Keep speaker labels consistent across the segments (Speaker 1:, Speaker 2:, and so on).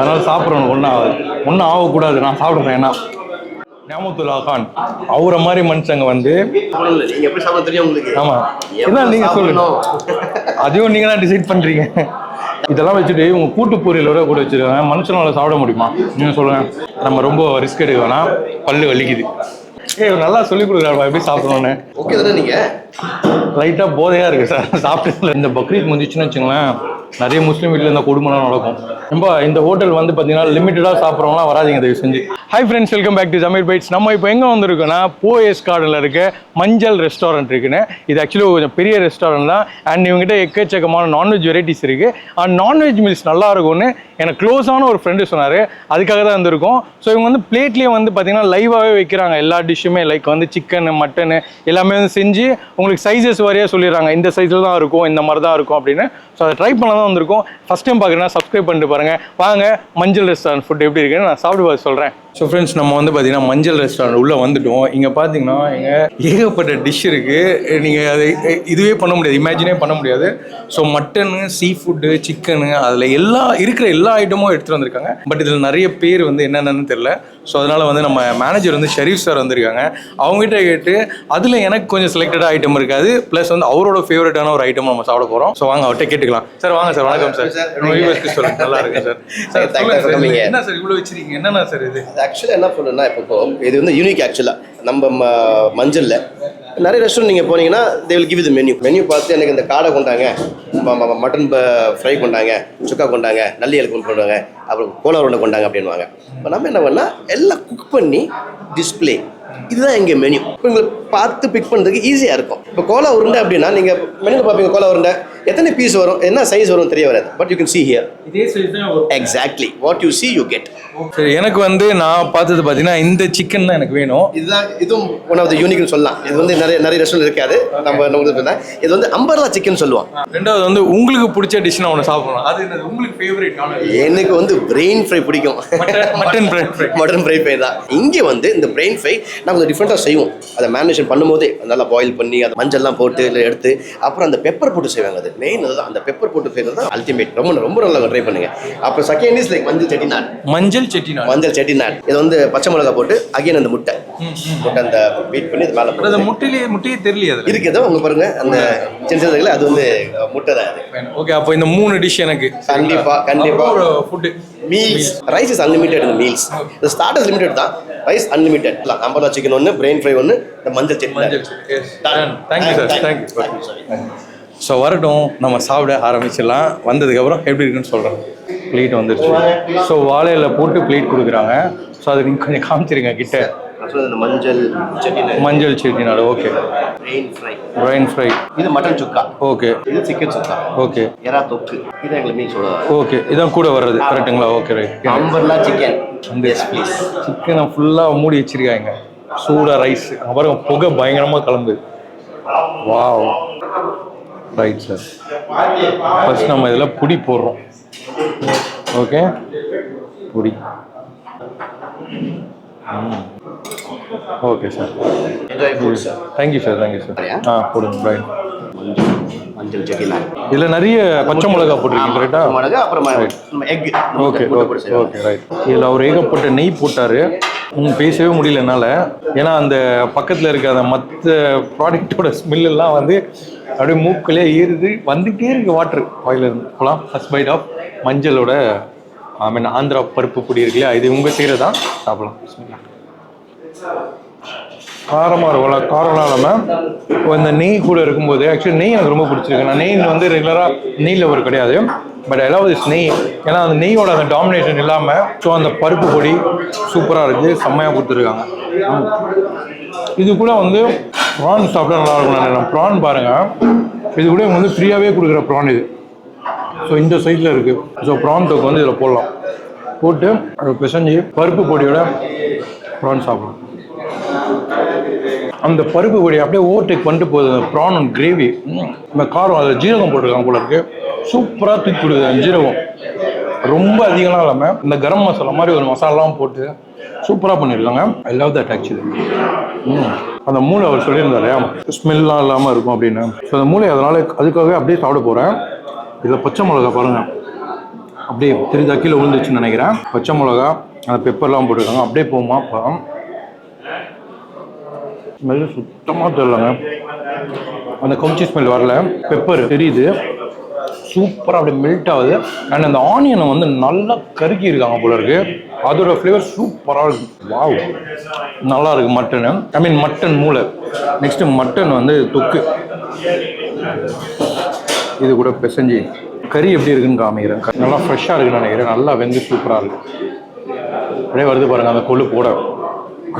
Speaker 1: அதனால சாப்பிட்றவனுக்கு ஒன்றும் ஆகாது. ஒன்றும் ஆகக்கூடாது. நான் சாப்பிட்றேன். ஏன்னா ஞாபகத்துல்லா கான். அவரை மாதிரி மனுஷங்க வந்து ஆமா. என்ன நீங்க சொல்லுங்க.
Speaker 2: சாப்பிடணும்?
Speaker 1: அதையும் நீங்க தான் டிசைட் பண்றீங்க. இதெல்லாம் வச்சுட்டு உங்க கூட்டு பொரியலோட கூட வச்சிருக்காங்க. மனுஷனால சாப்பிட முடியுமா? நீங்க சொல்லுங்க. நம்ம ரொம்ப ரிஸ்க் எடுக்க வேணாம் பல்லு வலிக்குது. ஏய் நல்லா சொல்லி கொடுக்குறாரு எப்படி சாப்பிடணும்னு.
Speaker 2: ஓகே தானே நீங்க?
Speaker 1: லைட்டா போதையா இருக்கு சார். சாப்பிட்டு இந்த பக்ரீத் முடிஞ்சிச்சுன்னு வச்சுங்களேன். நிறைய முஸ்லீம் வீட்டில் இந்த குடும்பம்லாம் நடக்கும். ரொம்ப இந்த ஹோட்டல் வந்து பார்த்தீங்கன்னா லிமிட்டடாக சாப்பிட்றவங்களாம் வராதிங்க தயவு செஞ்சு. Hi friends welcome back to Zameer bites நம்ம இப்போ எங்கே வந்திருக்கோன்னா போஎஸ் கார்டில் இருக்க மஞ்சள் ரெஸ்டாரண்ட் இருக்குன்னு. இது ஆக்சுவலி கொஞ்சம் பெரிய ரெஸ்டாரண்ட் தான். அண்ட் இவங்ககிட்ட எக்கச்சக்கமான நான்வெஜ் வெரைட்டிஸ் இருக்குது அண்ட் நான்வெஜ் மீல்ஸ் நல்லா இருக்கும்னு எனக்கு க்ளோஸான ஒரு ஃப்ரெண்டு சொன்னார். அதுக்காக தான் வந்திருக்கோம். ஸோ இவங்க வந்து பிளேட்லேயே வந்து பார்த்தீங்கன்னா லைவாகவே வைக்கிறாங்க. எல்லா டிஷ்ஷுமே லைக் வந்து சிக்கன் மட்டனு எல்லாமே வந்து செஞ்சு உங்களுக்கு சைஸஸ் வரையாக சொல்லிடுறாங்க. இந்த சைஸில் தான் இருக்கும் இந்த மாதிரி தான் இருக்கும் அப்படின்னு. ஸோ அதை ட்ரை பண்ண தான் வந்திருக்கோம். ஃபஸ்ட் டைம் பார்க்குறேன்னா சப்ஸ்கிரைப் பண்ணிட்டு பாருங்கள் வாங்க மஞ்சள் ரெஸ்டாரண்ட் ஃபுட் எப்படி இருக்குன்னு நான் சாப்பிட்டு பார்த்து சொல்கிறேன் ஸோ ஃப்ரெண்ட்ஸ் நம்ம வந்து பார்த்தீங்கன்னா மஞ்சள் ரெஸ்டாரண்ட் உள்ளே வந்துட்டோம். இங்கே பார்த்தீங்கன்னா இங்கே ஏகப்பட்ட டிஷ் இருக்குது நீங்கள் அதை இதுவே பண்ண முடியாது. இமேஜினே பண்ண முடியாது. So mutton seafood chicken அதில் எல்லா இருக்கிற எல்லா ஐட்டமும் எடுத்துகிட்டு வந்திருக்காங்க. பட் இதில் நிறைய பேர் வந்து என்னென்னு தெரில ஸோ அதனால் வந்து நம்ம மேனேஜர் வந்து ஷெரீஃப் சார் வந்திருக்காங்க. அவங்ககிட்ட கேட்டு அதில் எனக்கு கொஞ்சம் செலக்டடாக ஐட்டம் இருக்காது. ப்ளஸ் வந்து அவரோட ஃபேவரட்டான ஒரு ஐட்டம் நம்ம சாப்பிட போகிறோம் ஸோ வாங்க அவர்கிட்ட கேட்டுக்கலாம். சார் வாங்க சார் வணக்கம் சார் நல்லா இருக்கு சார். என்ன சார் இவ்வளோ வச்சிருக்கீங்க? என்னென்ன சார் இது?
Speaker 2: ஆக்சுவலாக என்ன சொல்லணும்னா இப்போ இது வந்து யூனிக் ஆக்சுவலாக நம்ம ம- மஞ்சள்ல நிறைய ரெஸ்டாரண்ட் நீங்கள் போனீங்கன்னா தே வில் கிவ் இது மெனு மெனு பார்த்து எனக்கு இந்த காடை கொண்டாங்க மட்டன் ஃப்ரை கொண்டாங்க சுக்கா கொண்டாங்க நல்லி எலுக்கு கொண்டாங்க அப்புறம் கோலா உருண்டை கொண்டாங்க அப்படின்வாங்க இப்போ நம்ம என்ன பண்ணால் எல்லாம் குக் பண்ணி டிஸ்ப்ளே இதுதான் எங்கள் மெனு இப்போ உங்களுக்கு பார்த்து பிக் பண்ணுறதுக்கு ஈஸியாக இருக்கும். இப்போ கோலா உருண்டை அப்படின்னா நீங்கள் மெனுவில் பார்ப்பீங்க கோலா உருண்டை. எத்தனை பீஸ் வரும் என்ன சைஸ் வரும் தெரிய வராது. But you can see here.
Speaker 1: இதே சைஸ் தான்
Speaker 2: exactly what you see you get.
Speaker 1: சரி எனக்கு வந்து நான் பார்த்தது பார்த்தீங்கன்னா இந்த சிக்கன் தான் எனக்கு வேணும்.
Speaker 2: இதுதான் இதுவும் ஒன் ஆஃப் த யூனிக்னு சொல்லலாம். இது வந்து நிறைய நிறைய ரெஸ்டாரண்ட் இருக்காது. நம்ம சொன்னா இது வந்து அம்பர்லா சிக்கன் சொல்லுவோம்
Speaker 1: ரெண்டாவது வந்து உங்களுக்கு பிடிச்ச டிஷ் நான் ஒன்று சாப்பிடணும். அது உங்களுக்கு ஃபேவரட்
Speaker 2: எனக்கு வந்து பிரெயின் ஃப்ரை பிடிக்கும்.
Speaker 1: Mutton bread fry
Speaker 2: mutton fry fry தான். இங்கே வந்து இந்த பிரெயின் ஃப்ரை நம்ம கொஞ்சம் டிஃப்ரெண்ட்டாக செய்வோம். அதை மேரினேஷன் பண்ணும்போதே நல்லா பாயில் பண்ணி அதை மஞ்சள்லாம் போட்டு இல்லை எடுத்து அப்புறம் அந்த பெப்பர் போட்டு செய்வாங்க. அது மெயின் அதுதான். அந்த பெப்பர் போட்டு செய்கிறது தான் அல்டிமேட் ரொம்ப ரொம்ப நல்லா ட்ரை பண்ணுங்க. அப்புறம் செகண்ட் இஸ் லைக் மஞ்சள் செட்டிநாட்.
Speaker 1: மஞ்சள் செட்டிநாடு
Speaker 2: மஞ்சள் செட்டிநாட் இது வந்து பச்சை மிளகா போட்டு அகைன் அந்த முட்டை முட்டை அந்த பீட் பண்ணி அது மேலே
Speaker 1: அது
Speaker 2: போட்டு
Speaker 1: முட்டையிலே முட்டையே தெரியலையே அதில்.
Speaker 2: இருக்குதோ உங்க பாருங்க. அந்த சின்ன சின்ன அது வந்து முட்டை தான் அது.
Speaker 1: ஓகே அப்போ இந்த மூணு டிஷ் எனக்கு.
Speaker 2: கண்டிப்பா, கண்டிப்பா.
Speaker 1: Food
Speaker 2: meals rice is unlimited இந்த மீல்ஸ் இந்த ஸ்டார்டர்ஸ் லிமிடெட் தான். ரைஸ் அன்லிமிட்டட் அம்பர்லா சிக்கன் ஒன்று பிரெயின் ஃப்ரை ஒன்று இந்த மஞ்சள் சட்னி
Speaker 1: மஞ்சள் தேங்க்யூ சார் தேங்க்யூ ஸோ வரட்டும் நம்ம சாப்பிட ஆரம்பிச்சிடலாம். வந்ததுக்கப்புறம் எப்படி இருக்குன்னு சொல்கிறேன் பிளேட் வந்துருச்சு. ஸோ வாழையில போட்டு பிளேட் கொடுக்குறாங்க. ஸோ அது நீங்கள் கொஞ்சம் காமிச்சிருங்க கிட்ட.
Speaker 2: மஞ்சள்
Speaker 1: மஞ்சள் செட்டிநாடு ஓகே பிரைன் ஃப்ரை
Speaker 2: இது மட்டன் சுக்கா.
Speaker 1: ஓகே
Speaker 2: இது சிக்கன் சுக்கா.
Speaker 1: ஓகே
Speaker 2: எறா தொக்கு. இது எங்களுக்கு மீன்
Speaker 1: ஓகே இதான் கூட வர்றது. கரெக்ட்டுங்களா okay right
Speaker 2: umbrella chicken yes please
Speaker 1: சிக்கனை ஃபுல்லாக மூடி வச்சிருக்காங்க. சூடாக ரைஸ் அப்புறம் புகை பயங்கரமாக கலந்து. வாவ் ரைட் சார் ஃபர்ஸ்ட் நம்ம இதில் புடி போடுறோம். ஓகே புடி. Okay sir thank you sir thank you sir ஆ போடுங்க. ரைட்
Speaker 2: மஞ்சள் சட்னி
Speaker 1: இதில் நிறைய பச்சை மிளகா போட்டிருக்கீங்க கரெக்டாக
Speaker 2: மிளகு அப்புறம் egg
Speaker 1: okay okay okay right இதில் அவர் ஏகப்பட்ட நெய் போட்டார். பேசவே முடியல என்னால். ஏன்னா அந்த பக்கத்தில் இருக்க அந்த மற்ற ப்ராடக்ட்டோட ஸ்மெல்லாம் வந்து அப்படியே மூக்கிலே ஏறுது. வந்துகிட்டே இருக்கு வாட்டர் வாயிலிருந்து போகலாம் ஃபர்ஸ்ட் பைட் ஆஃப் மஞ்சளோட ஐ மீன் ஆந்திரா பருப்பு பொடி இருக்கு இல்லையா? இது உங்கள் தான். சாப்பிடலாம். காரமாக இருக்கும்ல காரம்லாம் இல்லாமல் இந்த நெய் கூட இருக்கும்போது ஆக்சுவலி நெய் எனக்கு ரொம்ப பிடிச்சிருக்கு. நான் நெய் வந்து ரெகுலராக நெய்யில் ஒரு கிடையாது. பட் ஐ லவ் திஸ் நெய். ஏன்னா அந்த நெய்யோட அந்த டாமினேஷன் இல்லாமல் ஸோ அந்த பருப்பு பொடி சூப்பராக இருக்குது செம்மையாக கொடுத்துருக்காங்க. ம். இது கூட வந்து ப்ரான் சாப்பிட்டா நல்லா இருக்கும் ப்ரான் பாருங்கள் இது கூட இவங்க வந்து ஃப்ரீயாகவே கொடுக்குற ப்ரான் இது. ஸோ இந்த சைடில் இருக்குது ஸோ ப்ரான் தொக்கு வந்து இதில் போடலாம். போட்டு அதை பிசைஞ்சு பருப்பு பொடியோட ப்ரான் சாப்பிடலாம். அந்த பருப்பு பொடி அப்படியே ஓவர்டேக் பண்ணிட்டு போகுது. அந்த ப்ரான் அண்ட் கிரேவி இந்த காரம் அதில் ஜீரகம் போட்டிருக்காங்க போல இருக்கு. சூப்பராக தூக்கி கொடுக்குது அந்த ஜீரகம். ரொம்ப அதிகம்லாம் இல்லாமல் இந்த கரம் மசாலா மாதிரி ஒரு மசாலாலாம் போட்டு சூப்பராக பண்ணியிருக்காங்க ஐ லவ் தட் ஆக்சுவலி அந்த மூளை அவர் சொல்லியிருந்தாரு ஸ்மெல்லாம் இல்லாமல் இருக்கும் அப்படின்னு. ஸோ அந்த மூளை அதனால் அதுக்காகவே அப்படியே சாப்பிட போகிறேன் இதில் பச்சை மிளகா பாருங்கள் அப்படியே திருதா கீழே விழுந்துச்சுன்னு நினைக்கிறேன். பச்சை மிளகா அந்த பெப்பர்லாம் போட்டுருக்காங்க. அப்படியே போகுமா? பழம் ஸ்மெல் சுத்தமாக தெரியலங்க அந்த கவுச்சி ஸ்மெல் வரல. பெப்பர் தெரியுது. சூப்பராக அப்படியே மெல்ட் ஆகுது. அண்ட் அந்த ஆனியனை வந்து நல்லா கருக்கி இருக்காங்க போல இருக்கு. அதோட ஃப்ளேவர் சூப்பராக இருக்கு. வாவ் நல்லா இருக்கு மட்டனு ஐ மீன் மட்டன் மூளை. நெக்ஸ்ட் மட்டன் வந்து தொக்கு. இது கூட பிசைஞ்சு. கறி எப்படி இருக்குன்னு காமிக்கிறேன். நல்லா ஃப்ரெஷ்ஷாக இருக்குன்னு நினைக்கிறேன். நல்லா வெந்து சூப்பராக இருக்கு. அப்படியே வருது பாருங்க அந்த கொழுப்போட.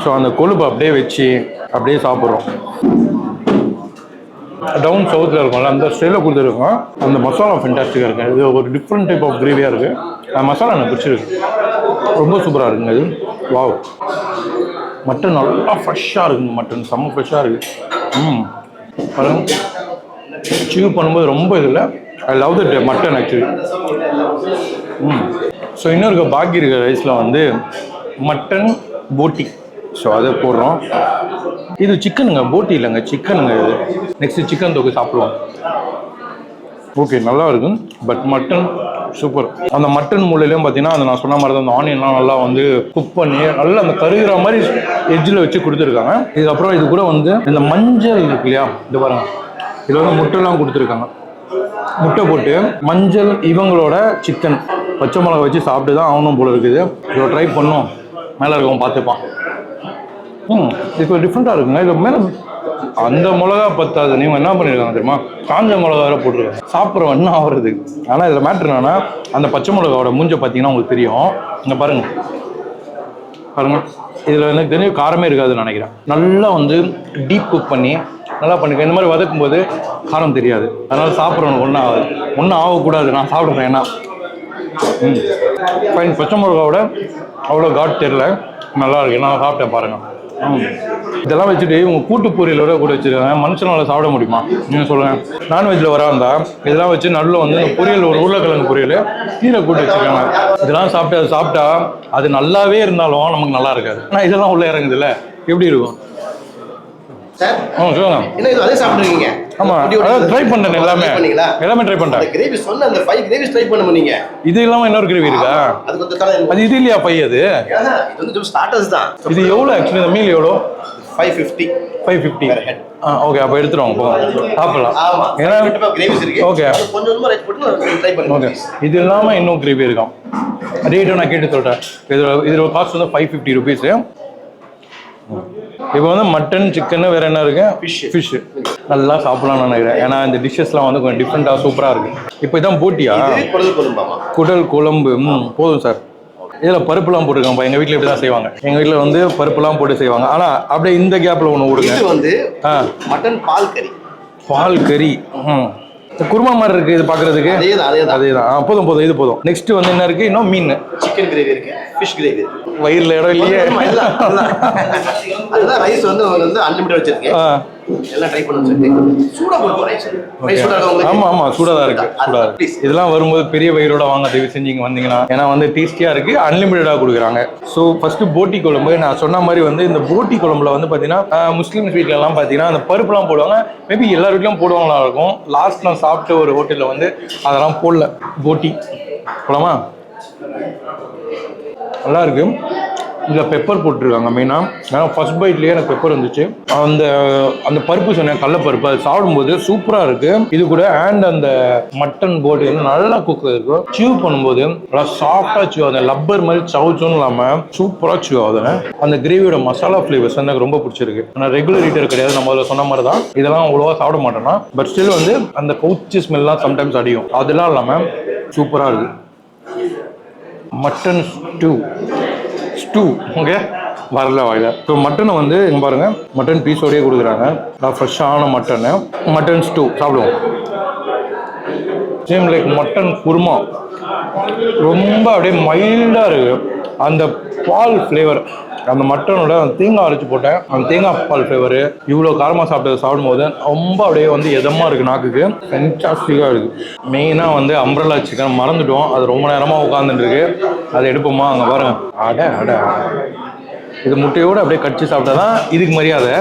Speaker 1: ஸோ அந்த கொழுப்பு அப்படியே வச்சு அப்படியே சாப்பிட்றோம். டவுன் சவுத்தில் இருக்கும்ல அந்த ஸ்டைலில் கொடுத்துருக்கோம் அந்த மசாலா ஃபென்டாஸ்டிக்காக இருக்குது இது ஒரு டிஃப்ரெண்ட் டைப் ஆஃப் கிரேவியாக இருக்குது அந்த மசாலா எனக்கு பிடிச்சிருக்கு. ரொம்ப சூப்பராக இருக்குங்க இது. வாவ் மட்டன் நல்லா ஃப்ரெஷ்ஷாக இருக்குங்க மட்டன் செம்ம ஃப்ரெஷ்ஷாக இருக்குது ம். பாருங்க. சீவ் பண்ணும்போது ரொம்ப இதில் I love the mutton actually hmm. So இன்னும் இருக்க பாக்கி இருக்கிற ரைஸில் வந்து மட்டன் போட்டி ஸோ அதை போடுறோம். இது சிக்கனுங்க போட்டி இல்லைங்க சிக்கனுங்க இது. நெக்ஸ்ட் சிக்கன் தொகை சாப்பிடுவோம். ஓகே நல்லா இருக்கும். பட் மட்டன் சூப்பர் அந்த மட்டன் மூலையிலையும் பார்த்தீங்கன்னா அந்த நான் சொன்ன மாதிரி தான் அந்த ஆனியன்லாம் நல்லா வந்து குக் பண்ணி நல்லா அந்த கருகிற மாதிரி எட்ஜில் வச்சு கொடுத்துருக்காங்க. இதுக்கப்புறம் இது கூட வந்து இந்த மஞ்சள் இருக்கு இல்லையா? இது பாருங்க. இதில் வந்து முட்டைலாம் கொடுத்துருக்காங்க. முட்டை போட்டு மஞ்சள் இவங்களோட சிக்கன் பச்சை மிளகா வச்சு சாப்பிட்டு தான் ஆகணும் போல இருக்குது. இதை ட்ரை பண்ணோம் மேலே இருக்கவன் பார்த்துப்பான். ம் இது டிஃப்ரெண்ட்டாக இருக்குங்க. இது மேலே அந்த மிளகா பத்தாது. நீங்க என்ன பண்ணிருக்காங்க தெரியுமா? காஞ்ச மிளகா வேற போட்டிருக்காங்க. சாப்பிட்ற என்ன ஆகுறது? ஆனால் இதில் மேட்ரு என்னன்னா அந்த பச்சை மிளகாவோட மூஞ்ச பார்த்தீங்கன்னா உங்களுக்கு தெரியும். இங்கே பாருங்க. பாருங்க. இதில் எனக்கு தெரிஞ்ச காரமே இருக்காதுன்னு நினைக்கிறேன். நல்லா வந்து டீப் குக் பண்ணி நல்லா பண்ணிருக்கேன் இந்த மாதிரி வதக்கும் போது காரம் தெரியாது. அதனால சாப்பிட்றவனுக்கு ஒன்றும் ஆகாது. ஒன்றும் ஆகக்கூடாது. நான் சாப்பிட்றேன் ஏன்னா. ஃபைன் பச்சை மிளகாவோட அவ்வளோ காட் தெரில நல்லா இருக்கு. நான் சாப்பிட்டேன் பாருங்க. ம். இதெல்லாம் வச்சுட்டு உங்கள் கூட்டு பொரியலோட கூட வச்சிருக்காங்க. மனுஷனால் சாப்பிட முடியுமா? நீங்க நான்வெஜ்ஜில் வரா வராந்தா இதெல்லாம் வச்சு நல்ல வந்து பொரியல் ஒரு உருளைக்கிழங்கு பொரியல் கீரை கூட்டு வச்சுருக்காங்க. இதெல்லாம் சாப்பிட்டு அது சாப்பிட்டா அது நல்லாவே இருந்தாலும் நமக்கு நல்லா இருக்காது. ஆனால் இதெல்லாம் உள்ளே இறங்குதுல்ல. எப்படி இருக்கும்?
Speaker 2: சார்?
Speaker 1: ஆ சொல்லுங்க
Speaker 2: என்ன இது அதே சாப்பிட்ருக்கீங்க
Speaker 1: ஆமா ட்ரை பண்ணேன் எல்லாமே. எல்லாமே ட்ரை பண்ணிட்டேன்.
Speaker 2: கிரேவி சொன்ன அந்த ஃபைவ் கிரேவிஸ் ட்ரை பண்ண நீங்க.
Speaker 1: இது இல்லாம இன்னொரு கிரேவி இருக்கா?
Speaker 2: அது கொஞ்சம் தலை
Speaker 1: அது இது இல்லையா பை அது?
Speaker 2: ஆஹா, இது வந்து ஸ்டார்டர்ஸ் தான்.
Speaker 1: இது ஆக்சுவலி இந்த meal
Speaker 2: five fifty
Speaker 1: five fifty. ஆ ஓகே அப்போ சாப்பிடலாம். ஏன்னா ஓகே
Speaker 2: பண்ணுங்க
Speaker 1: இது இல்லாமல் இன்னும் கிரேவி இருக்கான் ரேட்டும் நான் கேட்டு சொல்கிறேன் இதோட இதோட காஸ்ட் வந்து ஃபைவ் ஃபிஃப்டி ருபீஸு இப்போ வந்து மட்டன் சிக்கன் வேற என்ன இருக்கு?
Speaker 2: Fish.
Speaker 1: ஃபிஷ் நல்லா சாப்பிடலாம்னு நினைக்கிறேன். ஏன்னா இந்த டிஷ்ஷஸ்லாம் வந்து கொஞ்சம் டிஃப்ரெண்ட்டாக சூப்பராக இருக்கு. இப்போ இதான் போட்டியா?
Speaker 2: குடல்
Speaker 1: குழம்பு ம்? போதும் சார் இதில் பருப்புலாம் போட்டிருக்காங்க எங்கள் வீட்டில் இப்படி தான் செய்வாங்க. எங்கள் வீட்டில் வந்து பருப்புலாம் போட்டு செய்வாங்க. ஆனால் அப்படியே இந்த கேப்பில் ஒன்று விடுங்க
Speaker 2: வந்து மட்டன் பால் கறி.
Speaker 1: பால் கறி. ம். குருமா மாதிரி இருக்கு இது பார்க்கறதுக்கு
Speaker 2: அதே தான் அதே தான்
Speaker 1: அதே தான் ஆ, போதும் போதும் இது போதும். நெக்ஸ்ட் வந்து என்ன இருக்கு? இன்னும் மீன்.
Speaker 2: சிக்கன் கிரேவி இருக்கு ஃபிஷ் கிரேவி
Speaker 1: வயிறுல இடம் இல்லையே.
Speaker 2: அதுதான். ரைஸ் வந்து வந்து அன்லிமிட்டட் வச்சிருக்கேன்
Speaker 1: ஆமா ஆமா சூடா தான் இருக்கு சூடா. இருக்கு. இதெல்லாம் வரும்போது பெரிய வயிறோட வாங்க தயவு செஞ்சு இங்க வந்தீங்கன்னா. ஏன்னா வந்து டேஸ்டியா இருக்கு அன்லிமிட்டடா கொடுக்குறாங்க. ஸோ ஃபர்ஸ்ட் போட்டி குழம்பு நான் சொன்ன மாதிரி வந்து இந்த போட்டி குழம்புல வந்து பாத்தீங்கன்னா ஆஹ், முஸ்லிம்ஸ் வீட்ல எல்லாம் பாத்தீங்கன்னா அந்த பருப்புலாம் போடுவாங்க. மேபி எல்லார் வீட்லயும் போடுவாங்களா இருக்கும். லாஸ்ட் நான் சாப்பிட்ட ஒரு ஹோட்டல்ல வந்து அதெல்லாம் போடல. போட்டி. போலாமா? நல்லா இருக்கு. இதில் பெப்பர் போட்டிருக்காங்க மெயினாக ஏன்னா ஃபர்ஸ்ட் பைட்லேயே எனக்கு பெப்பர் வந்துச்சு அந்த அந்த பருப்பு சொன்னேன் கடலப்பருப்பு. அது சாப்பிடும்போது சூப்பராக இருக்குது இது கூட அண்ட் அந்த மட்டன் போட்டு வந்து நல்லா குக் இருக்கும் சீவ் பண்ணும்போது நல்லா சாஃப்டாக சீவ் ஆகுது லப்பர் மாதிரி சவுச்சும் இல்லாமல் சூப்பராக சீவ் ஆகுது. அந்த கிரேவியோட மசாலா ஃப்ளேவர்ஸ் எனக்கு ரொம்ப பிடிச்சிருக்கு. ஆனால் ரெகுலர் ஈட்டர் கிடையாது. நம்ம அதில் சொன்ன மாதிரி தான் இதெல்லாம் அவ்வளோவா சாப்பிட மாட்டேன்னா. பட் ஸ்டில் வந்து அந்த கவுச்சி ஸ்மெல்லாம் சம்டைம்ஸ் அடியும் அதெல்லாம் இல்லாமல் சூப்பராக இருக்குது மட்டன் ஸ்டூ டூ ஓகே வரல வாயில. ஸோ மட்டனை வந்து இங்கே பாருங்க. மட்டன் பீஸோடயே கொடுக்குறாங்க. நான் ஃப்ரெஷ்ஷான மட்டனு மட்டன் ஸ்டூ சாப்பிடுவோம். சேம் லைக் மட்டன் குருமா ரொம்ப அப்படியே மைல்டாக இருக்குது அந்த பால் ஃப்ளேவர் அந்த மட்டனோட அந்த தேங்காய் அரைச்சி போட்டேன். அந்த தேங்காய் பால் ஃப்ளேவரு இவ்வளோ காரமாக சாப்பிட்டது சாப்பிடும்போது ரொம்ப அப்படியே வந்து எதமாக இருக்குது நாக்குக்கு. ஃபென்டாஸ்டிக்காக இருக்குது மெயினாக வந்து அம்ரலா சிக்கன் மறந்துட்டோம். அது ரொம்ப நேரமாக உட்காந்துட்டு இருக்கு. அதை எடுப்போமா? அங்கே பாருங்க. அட அட அட. இது முட்டையோடு அப்படியே கடிச்சு சாப்பிட்டா தான் இதுக்கு மரியாதை.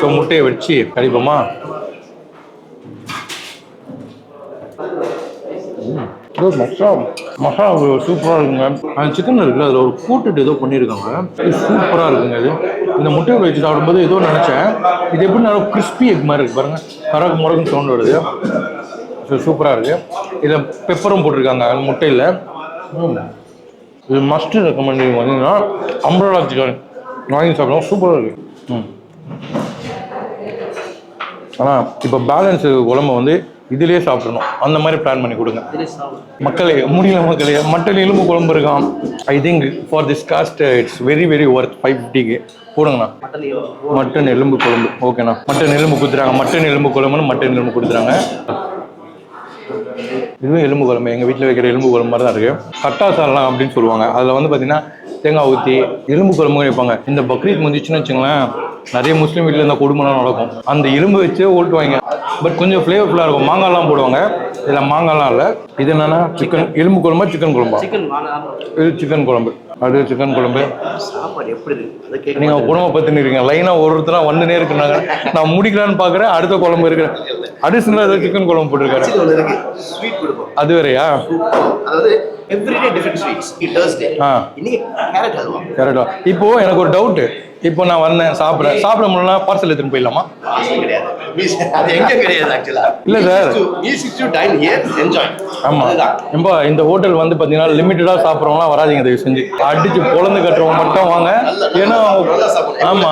Speaker 1: ஸோ முட்டையை வச்சு கடிப்போமா? இது மசாலா மசாலா சூப்பராக இருக்குங்க. அந்த சிக்கன் இருக்குல்ல அதில் ஒரு கூட்டுட்டு ஏதோ பண்ணியிருக்காங்க. இது சூப்பராக இருக்குங்க இது. இந்த முட்டையை வச்சு சாப்பிடும்போது ஏதோ நினச்சேன். இது எப்படி நல்லா கிறிஸ்பி எக் மாதிரி இருக்கு பாருங்கள் கரகு முறகுன்னு சவுண்ட் வருது. ஸோ சூப்பராக இருக்குது இதில் பெப்பரும் போட்டிருக்காங்க அந்த முட்டையில். இது மஸ்ட்டு ரெக்கமெண்ட் பார்த்தீங்கன்னா அம்பரலா சிக்கன் வாங்கி சாப்பிடலாம். சூப்பராக இருக்குது ம். ஆனால் இப்போ பேலன்ஸ் குழம்பு வந்து இதுலேயே சாப்பிடணும். அந்த மாதிரி பிளான் பண்ணி கொடுங்க. மக்களே முடியல மக்களே மட்டன் எலும்பு குழம்பு இருக்கான் I think for this cost it's very very worth five ஃபிஃப்டிக்கு போடுங்கண்ணா. மட்டன் எலும்பு குழம்பு. ஓகேண்ணா மட்டன் எலும்பு கொடுத்துறாங்க மட்டன் எலும்பு குழம்புன்னு மட்டன் எலும்பு கொடுத்துறாங்க இதுவும் எலும்பு குழம்பு. எங்கள் வீட்டில் வைக்கிற எலும்பு குழம்பு மாதிரி தான் இருக்குது கட்டா அப்படின்னு சொல்லுவாங்க. அதில் வந்து பார்த்தீங்கன்னா தேங்காய் ஊற்றி எலும்பு குழம்பு வைப்பாங்க. இந்த பக்ரீத் முடிஞ்சிச்சுன்னு வச்சுங்களேன் நிறைய முஸ்லீம் வீட்டில் இந்த கொடுமைலாம் நடக்கும். அந்த எலும்பு வச்சே ஓட்டுவாங்க. பட் கொஞ்சம் ஃப்ளேவர்ஃபுல்லாக இருக்கும். மாங்காய்லாம் போடுவாங்க. இதில் மாங்காய்லாம் இல்லை. இது என்னன்னா சிக்கன் எலும்பு குழம்பா சிக்கன் குழம்பா? இது சிக்கன் குழம்பு. அது சிக்கன் குழம்பு.
Speaker 2: சாப்பாடு எப்படி இருக்கு? அதை கேட்க
Speaker 1: நீங்க குடும்ப பத்தினு இருக்கீங்க லைனா ஒரு ஒருத்தரா வந்துனே இருக்குனாங்க நான் முடிக்கலான்னு பாக்குறேன். அடுத்த குழம்பு இருக்கிறேன் அடிஷனலா ஏதாவது சிக்கன் குழம்பு போட்டிருக்காரு. அது வேறயா? இப்போ எனக்கு ஒரு டவுட் இப்போ நான் வந்தேன் சாப்பிட்றேன் சாப்பிட முடியலனா பார்சல் எடுத்துன்னு போயிடலாமா?
Speaker 2: அது எங்க கிடையாது ஆக்சுவலா
Speaker 1: இல்ல sir.
Speaker 2: Easy to dine here enjoy
Speaker 1: ஆமா. ஏம்பா இந்த ஹோட்டல் வந்து பாத்தீங்கன்னா லிமிட்டடா சாப்பிட்றவங்களாம் வராதீங்க தயவு செஞ்சு. அடிச்சு பொழந்து கட்டுறவங்க மட்டும் வாங்க. ஏன்னா
Speaker 2: சாப்பிடணும்.
Speaker 1: ஆமா.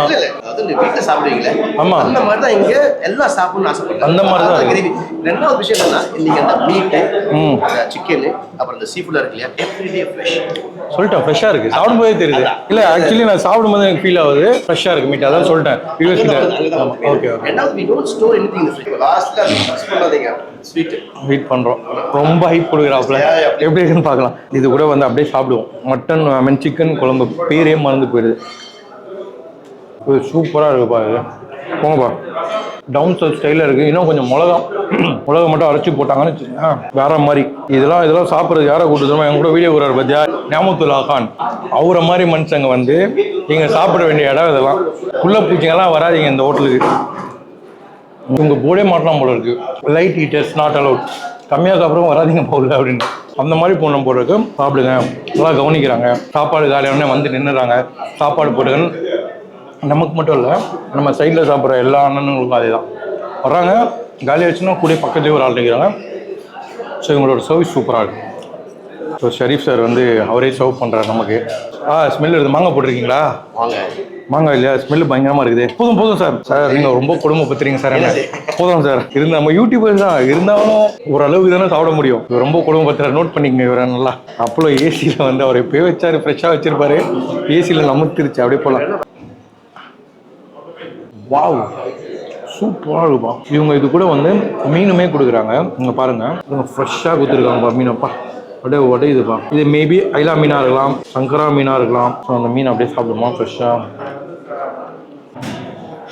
Speaker 2: வீட்டுல சாப்பிடுவீங்களே.
Speaker 1: ஆமா.
Speaker 2: அந்த மாதிரி தான் இங்க எல்லாம் சாப்பிடணும்னு ஆசைப்படுறாங்க.
Speaker 1: அந்த மாதிரி தான்
Speaker 2: gravy. ரெண்டாவது விஷயம் என்னன்னா இன்னைக்கு அந்த மீட்
Speaker 1: ம்.
Speaker 2: அந்த சிக்கன் அப்புறம் இந்த சீ ஃபுட் இருக்கு இல்லையா? எவ்ரிடே ஃப்ரெஷ்
Speaker 1: சொல்லிட்டேன் ஃப்ரெஷ்ஷாக இருக்கு. சாப்பிடும்போதே தெரியுது. இல்ல ஆக்சுவலி நான் சாப்பிடும்போது எனக்கு ஃபீல் ஆகுது. ஃப்ரெஷ்ஷாக இருக்கு மீட் அதான் சொல்லிட்டேன். யூஎஸ் ஓகே ஓகே வெயிட் பண்றோம். ரொம்ப ஹைப் கொடுக்குறாப்புல. எப்படி இருக்குன்னு பார்க்கலாம். இது கூட வந்து அப்படியே சாப்பிடுவோம். மட்டன் ஐ மீன் சிக்கன் குழம்பு பேரே மறந்து போயிடுது இது சூப்பராக இருக்குப்பா இது. போங்கப்பா டவுன் சவுத் ஸ்டைலில் இருக்குது இன்னும் கொஞ்சம் மிளகா. மிளகா மட்டும் அரைச்சி போட்டாங்கன்னு வச்சுக்கோங்க. வேற மாதிரி. இதெல்லாம் இதெல்லாம் சாப்பிட்றது யாரை கூட்டு என் கூட வீடியோ கூறாரு பத்தியா? ஞாபகத்துல்லா கான். அவரை மாதிரி மனுஷங்க வந்து நீங்கள் சாப்பிட வேண்டிய இடம் இதெல்லாம். குள்ள பூச்சிங்கெல்லாம் வராதீங்க இந்த ஹோட்டலுக்கு. இவங்க போடே மாட்டலாம் போல இருக்கு. லைட் ஹீட்டர்ஸ் நாட் அலவுட் கம்மியாக சாப்பிடவும் வராதீங்க போகல அப்படின்னு. அந்த மாதிரி போன போல இருக்கு. சாப்பிடுங்க. நல்லா கவனிக்கிறாங்க. சாப்பாடு காலையான வந்து நின்றுறாங்க சாப்பாடு போட்டுக்கன்னு நமக்கு மட்டும் இல்லை நம்ம சைடில் சாப்பிட்ற எல்லா அண்ணனுங்களுக்கும் அதே தான் வர்றாங்க. காலி ஆச்சுன்னா கூட பக்கத்துலேயே ஒரு ஆள் நிற்கிறாங்க ஸோ இவங்களோட சர்வீஸ் சூப்பராக இருக்கும் ஸோ ஷரீஃப் சார் வந்து அவரே சர்வ் பண்ணுறாரு நமக்கு. ஆ ஸ்மெல் இருக்குது மாங்காய் போட்டிருக்கீங்களா?
Speaker 2: வாங்க
Speaker 1: மாங்காய் இல்லையா? ஸ்மெல் பயங்கரமாக இருக்குது. போதும் போதும் சார் சார் நீங்கள் ரொம்ப கொடுமை பத்துறீங்க சார் என்ன? போதும் சார் இருந்த நம்ம யூடியூபர் தான். இருந்தாலும் ஓரளவுக்கு தானே சாப்பிட முடியும். ரொம்ப கொடுமை பத்துற நோட் பண்ணிக்கங்க இவரை நல்லா. அப்போ ஏசியில் வந்து அவர் எப்பயே வச்சார் ஃப்ரெஷ்ஷாக வச்சிருப்பாரு. ஏசியில் நமுத்திருச்சு. அப்படியே போகலாம் வாவ் சூப்பராக இருக்குப்பா இவங்க இது கூட வந்து மீனுமே கொடுக்குறாங்க. இங்கே பாருங்கள் இவங்க ஃப்ரெஷ்ஷாக கொடுத்துருக்காங்கப்பா மீனப்பா. அப்படியே உடையுதுப்பா இது மேபி ஐலா மீனாக இருக்கலாம் சங்கரா மீனாக இருக்கலாம். ஸோ அந்த மீன் அப்படியே சாப்பிடுமா ஃப்ரெஷ்ஷாக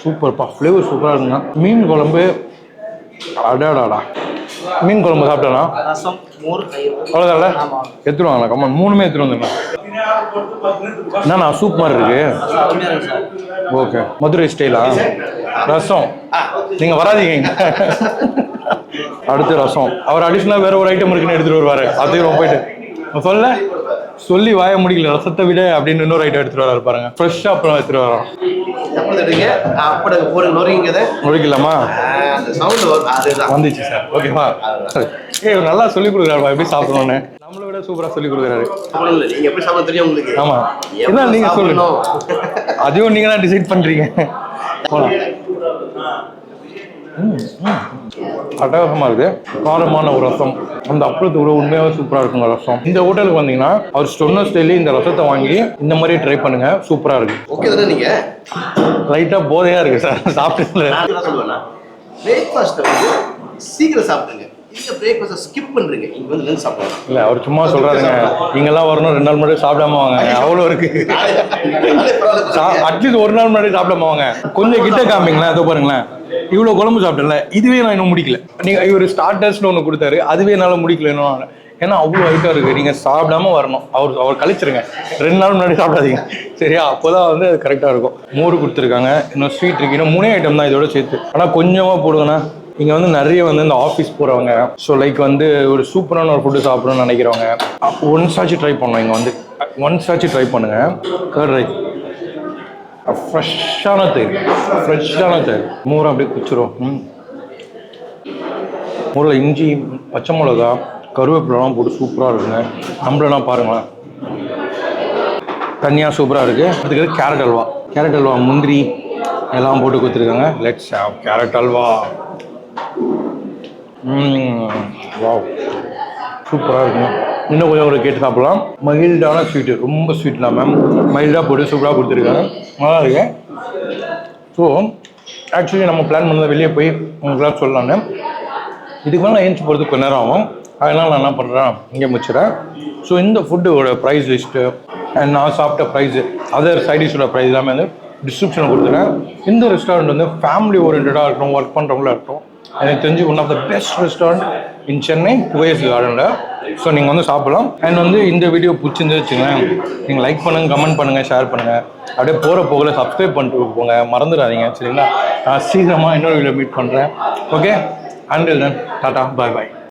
Speaker 1: சூப்பர்ப்பா. ஃப்ளேவர் சூப்பராக இருக்குங்க. மீன் குழம்பு அடாடாடா. மீன் குழம்பு சாப்பிட்டேனா? அவ்வளோதான்ல எடுத்துட்டு வாங்கண்ணா கம்மன் மூணுமே எடுத்துட்டு வந்துங்க என்னண்ணா சூப் மாதிரி இருக்கு. ஓகே மதுரை ஸ்டைலா ரசம். நீங்க வராதீங்க. அடுத்து ரசம். அவர் அடிஷனலா வேற ஒரு ஐட்டம் இருக்குன்னு எடுத்துட்டு வருவாரு. அதையும் போயிட்டு சொல்ல சொல்லி வாய முடியல ரசத்தை விட அப்படின்னு இன்னொரு ஐட்டம் எடுத்துட்டு வராரு பாருங்க. ஃப்ரெஷ்ஷா அப்புறம் எடுத்துட்டு வரோம்.
Speaker 2: அதுதான்.
Speaker 1: வந்துச்சு சார். ஓகேவா இவர் நல்லா சொல்லி கொடுக்குறாரு எப்படி சாப்பிடணும்னு. நம்மளை விட சூப்பரா சொல்லி கொடுக்குறாரு.
Speaker 2: அவ்வளவு இல்லை. நீங்க எப்படி சாப்பிட தெரியும் உங்களுக்கு?
Speaker 1: ஆமா. என்ன நீங்க சொல்லுங்க? அதையும் நீங்க தான் டிசைட் பண்றீங்க. போலாம். ம், ம். அட்டகாசமா இருக்கு காரமான ஒரு ரசம். அந்த அப்பளத்து கூட உண்மையாவே சூப்பரா இருக்குங்க ரசம். இந்த ஹோட்டலுக்கு வந்தீங்கன்னா அவர் சொன்ன ஸ்டைலே இந்த ரசத்தை வாங்கி இந்த மாதிரி ட்ரை பண்ணுங்க. சூப்பரா இருக்கு.
Speaker 2: ஓகே தானே நீங்க?
Speaker 1: லைட்டா போதையா இருக்கு சார் சாப்பிட்டு
Speaker 2: பிரேக்ஃபாஸ்ட்டை வந்து சீக்கிரம் சாப்பிடுங்க.
Speaker 1: இல்ல அவர் சும்மா சொல்றாருங்க. நீங்கெல்லாம் வரணும் ரெண்டு நாள் முன்னாடி சாப்பிடாம வாங்க. அவ்வளோ இருக்கு. அட்லீஸ்ட் ஒரு நாள் முன்னாடி சாப்பிடாம வாங்க. கொஞ்சம் கிட்ட காமிங்களேன். அதோ பாருங்களேன். இவ்வளோ குழம்பு சாப்பிட்டேன்ல இதுவே நான் இன்னும் முடிக்கல. நீங்க இவர் ஸ்டார்டர்ஸ்னு ஒன்று கொடுத்தாரு அதுவே என்னால் முடிக்கல இன்னும். ஏன்னா அவ்வளோ ஐட்டம் இருக்கு. நீங்க சாப்பிடாம வரணும். அவர் அவர் கழிச்சிருங்க. ரெண்டு நாள் முன்னாடி சாப்பிடாதீங்க. சரியா? அப்போதான் வந்து அது கரெக்டாக இருக்கும். மோர் கொடுத்துருக்காங்க. இன்னும் ஸ்வீட் இருக்கு. இன்னும் மூணே ஐட்டம் தான் இதோட சேர்த்து. ஆனால் கொஞ்சமாக போடுங்கண்ணா இங்கே வந்து நிறைய வந்து இந்த ஆஃபீஸ் போகிறவங்க ஸோ லைக் வந்து ஒரு சூப்பரான ஒரு ஃபுட்டு சாப்பிடணும்னு நினைக்கிறவங்க. ஒன்ஸ் ஆச்சு ட்ரை பண்ணோம் இங்கே வந்து. ஒன்ஸ் ஆச்சு ட்ரை பண்ணுங்கள் கர்ட் ரைஸ் ஃப்ரெஷ்ஷான தயிர் ஃப்ரெஷ்ஷான தயிர் மோரம் அப்படியே குச்சிரும் ம் இஞ்சி பச்சை மிளகா கருவேப்பிலாம் போட்டு சூப்பராக இருக்குங்க நம்மளெல்லாம் பாருங்களேன் தனியாக சூப்பராக இருக்குது அதுக்கு கேரட் அல்வா கேரட் அல்வா முந்திரி எல்லாம் போட்டு கொடுத்துருக்காங்க let's have carrot halwa wow சூப்பராக இருக்குங்க இன்னும் கொஞ்சம் ஒரு கேட்டு சாப்பிடலாம். மைல்டான ஸ்வீட்டு ரொம்ப ஸ்வீட்லாம் மேம் மைல்டாக போட்டு சூப்பராக கொடுத்துருக்காங்க. நல்லா இருக்கு. ஸோ ஆக்சுவலி நம்ம பிளான் பண்ணதை வெளியே போய் உங்களுக்குலாம் சொல்லலான்னு இதுக்கு மேலே ஏஞ்சி போகிறதுக்கு கொஞ்ச நேரம் ஆகும். அதனால் நான் என்ன பண்ணுறேன் இங்கே முடிச்சிடறேன். ஸோ இந்த ஃபுட்டோட ப்ரைஸ் லிஸ்ட்டு அண்ட் நான் சாப்பிட்ட ப்ரைஸு அதர் சைடிஷோட ப்ரைஸ் எல்லாமே வந்து டிஸ்கிரிப்ஷனில் கொடுத்துறேன். இந்த ரெஸ்டாரண்ட் வந்து ஃபேமிலி ஓரியன்டாக இருக்கட்டும் ஒர்க் பண்ணுறவங்களா இருக்கட்டும் எனக்கு தெரிஞ்சு one of the best restaurant in Chennai Poes கார்டனில் ஸோ நீங்கள் வந்து சாப்பிடலாம். அண்ட் வந்து இந்த வீடியோ பிடிச்சிருந்து வச்சுங்களேன் நீங்கள் லைக் பண்ணுங்கள் கமெண்ட் பண்ணுங்கள் ஷேர் பண்ணுங்கள் அப்படியே போகிற போகல சப்ஸ்கிரைப் பண்ணிட்டு போங்க. மறந்துடாதீங்க சரிங்களா? நான் சீக்கிரமாக இன்னொரு வீடியோ மீட் பண்ணுறேன் okay until then tata bye bye